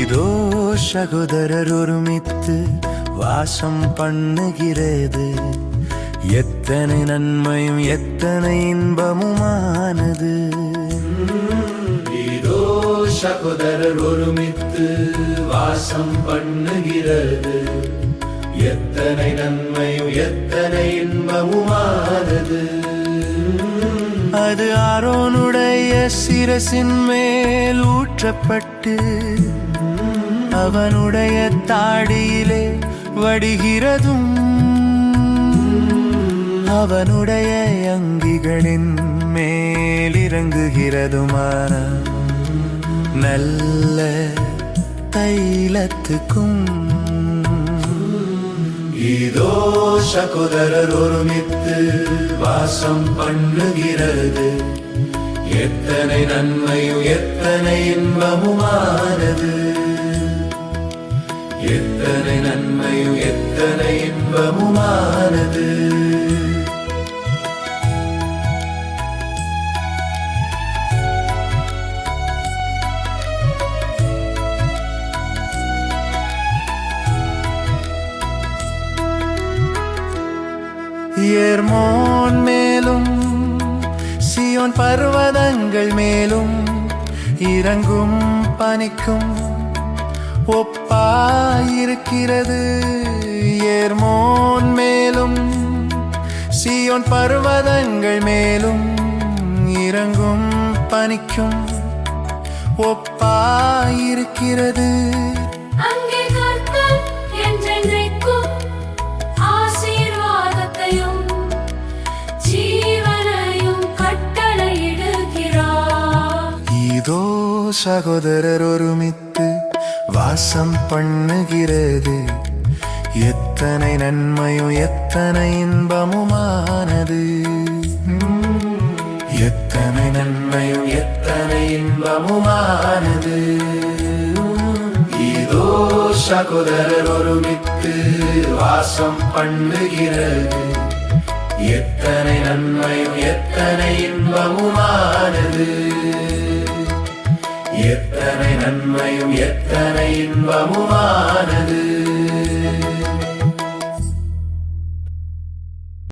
இதோ சகோதரர் ஒருமித்து வாசம் பண்ணுகிறது. எத்தனை நன்மையும் எத்தனை இன்பமுமா? சகோதரர் ஒருமித்து வாசம் பண்ணுகிறது. எத்தனை நன்மையும் எத்தனை இன்பமுமானது. அது ஆரோனுடைய சிரசின் மேல் ஊற்றப்பட்டு அவனுடைய தாடியிலே வடிகிறதும் அவனுடைய அங்கிகளின் மேலிறங்குகிறதுமான நல்ல தைலத்துக்கும். இதோ சகோதரர் ஒருமித்து வாசம் பண்ணுகிறது. எத்தனை நன்மையும் எத்தனை இன்பமுமானது. எத்தனை நன்மையும் எத்தனை இன்பமுமானது. ஏர்மோன் மேலும் சியோன் பர்வதங்கள் மேலும் இறங்கும் பனிக்கும் ஒப்பாயிருக்கிறது. ஏர்மோன் மேலும் சியோன் பர்வதங்கள் மேலும் இறங்கும் பனிக்கும் ஒப்பாயிருக்கிறது. சகோதரர் ஒருமித்து வாசம் பண்ணுகிறது. எத்தனை நன்மையும் எத்தனை இன்பமுமானது. எத்தனை நன்மையும் எத்தனை இன்பமுமானது. இதோ சகோதரர் ஒருமித்து வாசம் பண்ணுகிறது. எத்தனை நன்மையும் எத்தனை இன்பமுமானது. எத்தனை நன்மையும் எத்தனை இன்பமுமானது?